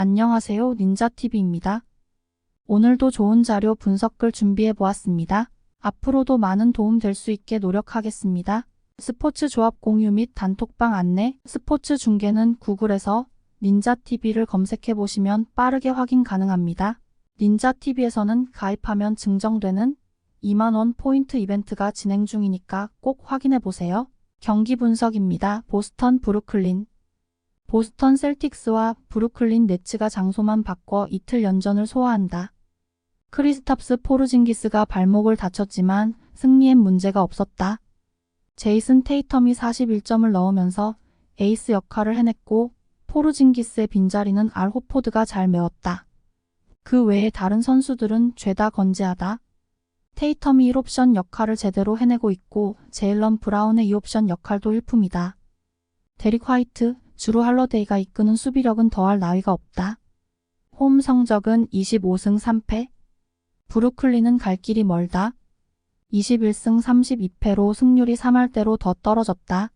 안녕하세요. 닌자TV입니다. 오늘도 좋은 자료 분석글 준비해 보았습니다. 앞으로도 많은 도움 될 수 있게 노력하겠습니다. 스포츠 조합 공유 및 단톡방 안내, 스포츠 중계는 구글에서 닌자TV를 검색해 보시면 빠르게 확인 가능합니다. 닌자TV에서는 가입하면 증정되는 2만원 포인트 이벤트가 진행 중이니까 꼭 확인해 보세요. 경기 분석입니다. 보스턴 브루클린 보스턴 셀틱스와 브루클린 네츠가 장소만 바꿔 이틀 연전을 소화한다. 크리스탑스 포르징기스가 발목을 다쳤지만 승리엔 문제가 없었다. 제이슨 테이텀이 41점을 넣으면서 에이스 역할을 해냈고 포르징기스의 빈자리는 알 호포드가 잘 메웠다. 그 외에 다른 선수들은 죄다 건재하다. 테이텀이 1옵션 역할을 제대로 해내고 있고 제일런 브라운의 2옵션 역할도 일품이다. 데릭 화이트, 주루 할러데이가 이끄는 수비력은 더할 나위가 없다. 홈 성적은 25승 3패. 브루클린은 갈 길이 멀다. 21승 32패로 승률이 3할대로 더 떨어졌다.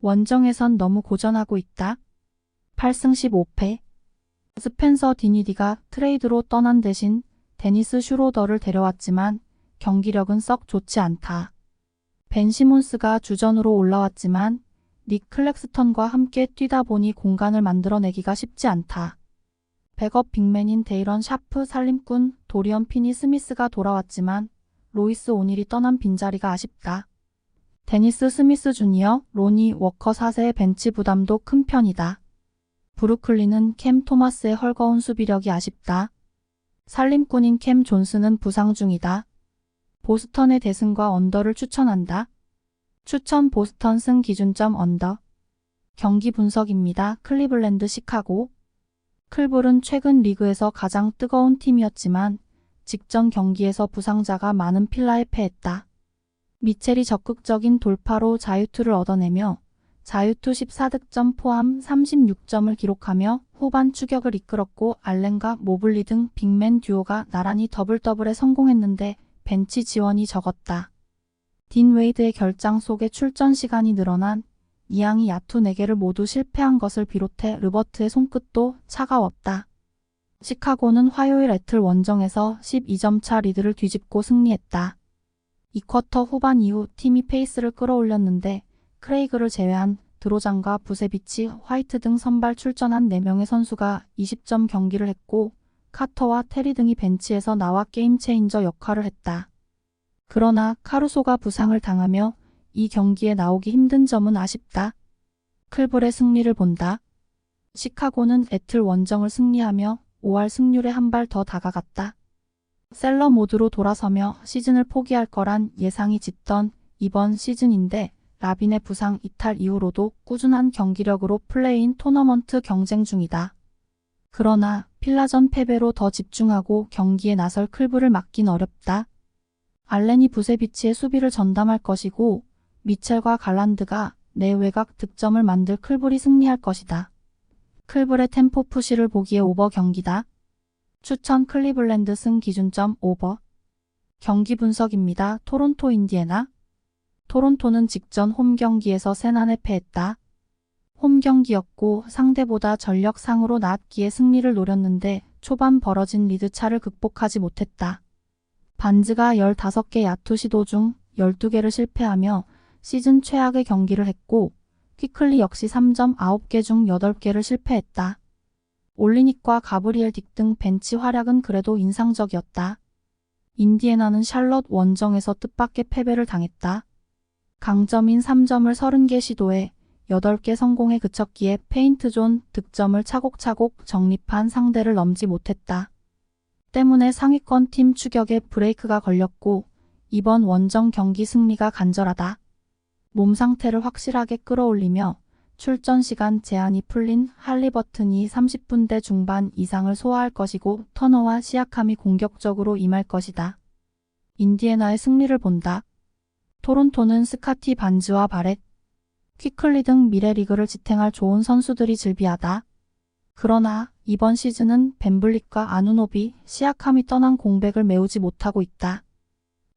원정에선 너무 고전하고 있다. 8승 15패. 스펜서 디니디가 트레이드로 떠난 대신 데니스 슈로더를 데려왔지만 경기력은 썩 좋지 않다. 벤 시몬스가 주전으로 올라왔지만 닉 클렉스턴과 함께 뛰다 보니 공간을 만들어내기가 쉽지 않다. 백업 빅맨인 데이런 샤프 살림꾼 도리언 피니 스미스가 돌아왔지만 로이스 오닐이 떠난 빈자리가 아쉽다. 데니스 스미스 주니어, 로니 워커 4세의 벤치 부담도 큰 편이다. 브루클린은 캠 토마스의 헐거운 수비력이 아쉽다. 살림꾼인 캠 존스는 부상 중이다. 보스턴의 대승과 언더를 추천한다. 추천 보스턴 승 기준점 언더. 경기 분석입니다. 클리블랜드 시카고. 클볼은 최근 리그에서 가장 뜨거운 팀이었지만 직전 경기에서 부상자가 많은 필라에 패했다. 미첼이 적극적인 돌파로 자유투를 얻어내며 자유투 14득점 포함 36점을 기록하며 후반 추격을 이끌었고 알렌과 모블리 등 빅맨 듀오가 나란히 더블 더블에 성공했는데 벤치 지원이 적었다. 딘 웨이드의 결장 속에 출전 시간이 늘어난 이양이 야투 4개를 모두 실패한 것을 비롯해 르버트의 손끝도 차가웠다. 시카고는 화요일 애틀 원정에서 12점 차 리드를 뒤집고 승리했다. 이 쿼터 후반 이후 팀이 페이스를 끌어올렸는데 크레이그를 제외한 드로장과 부세비치, 화이트 등 선발 출전한 4명의 선수가 20점 경기를 했고 카터와 테리 등이 벤치에서 나와 게임 체인저 역할을 했다. 그러나 카루소가 부상을 당하며 이 경기에 나오기 힘든 점은 아쉽다. 클볼의 승리를 본다. 시카고는 애틀 원정을 승리하며 5할 승률에 한 발 더 다가갔다. 셀러 모드로 돌아서며 시즌을 포기할 거란 예상이 짙던 이번 시즌인데 라빈의 부상 이탈 이후로도 꾸준한 경기력으로 플레이인 토너먼트 경쟁 중이다. 그러나 필라전 패배로 더 집중하고 경기에 나설 클브를 막긴 어렵다. 알렌이 부세비치의 수비를 전담할 것이고 미첼과 갈란드가 내 외곽 득점을 만들 클블이 승리할 것이다. 클블의 템포 푸시를 보기에 오버 경기다. 추천 클리블랜드 승 기준점 오버. 경기 분석입니다. 토론토 인디애나. 토론토는 직전 홈 경기에서 세난에 패했다. 홈 경기였고 상대보다 전력상으로 나았기에 승리를 노렸는데 초반 벌어진 리드 차를 극복하지 못했다. 반즈가 15개 야투 시도 중 12개를 실패하며 시즌 최악의 경기를 했고 퀴클리 역시 3점 9개 중 8개를 실패했다. 올리닉과 가브리엘 딕 등 벤치 활약은 그래도 인상적이었다. 인디애나는 샬럿 원정에서 뜻밖의 패배를 당했다. 강점인 3점을 30개 시도해 8개 성공에 그쳤기에 페인트 존 득점을 차곡차곡 정립한 상대를 넘지 못했다. 때문에 상위권 팀 추격에 브레이크가 걸렸고 이번 원정 경기 승리가 간절하다. 몸 상태를 확실하게 끌어올리며 출전 시간 제한이 풀린 할리버튼이 30분대 중반 이상을 소화할 것이고 터너와 시약함이 공격적으로 임할 것이다. 인디애나의 승리를 본다. 토론토는 스카티 반즈와 바렛, 퀴클리 등 미래 리그를 지탱할 좋은 선수들이 즐비하다. 그러나 이번 시즌은 벤블릭과 아누노비, 시약함이 떠난 공백을 메우지 못하고 있다.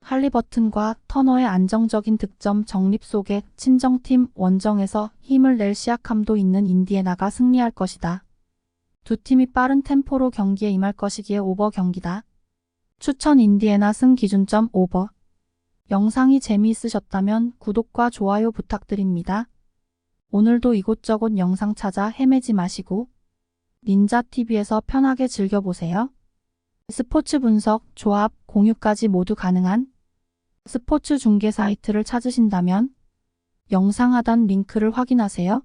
할리버튼과 터너의 안정적인 득점 정립 속에 친정팀 원정에서 힘을 낼 시약함도 있는 인디애나가 승리할 것이다. 두 팀이 빠른 템포로 경기에 임할 것이기에 오버 경기다. 추천 인디애나 승 기준점 오버. 영상이 재미있으셨다면 구독과 좋아요 부탁드립니다. 오늘도 이곳저곳 영상 찾아 헤매지 마시고 닌자TV에서 편하게 즐겨보세요. 스포츠 분석, 조합, 공유까지 모두 가능한 스포츠 중계 사이트를 찾으신다면 영상 하단 링크를 확인하세요.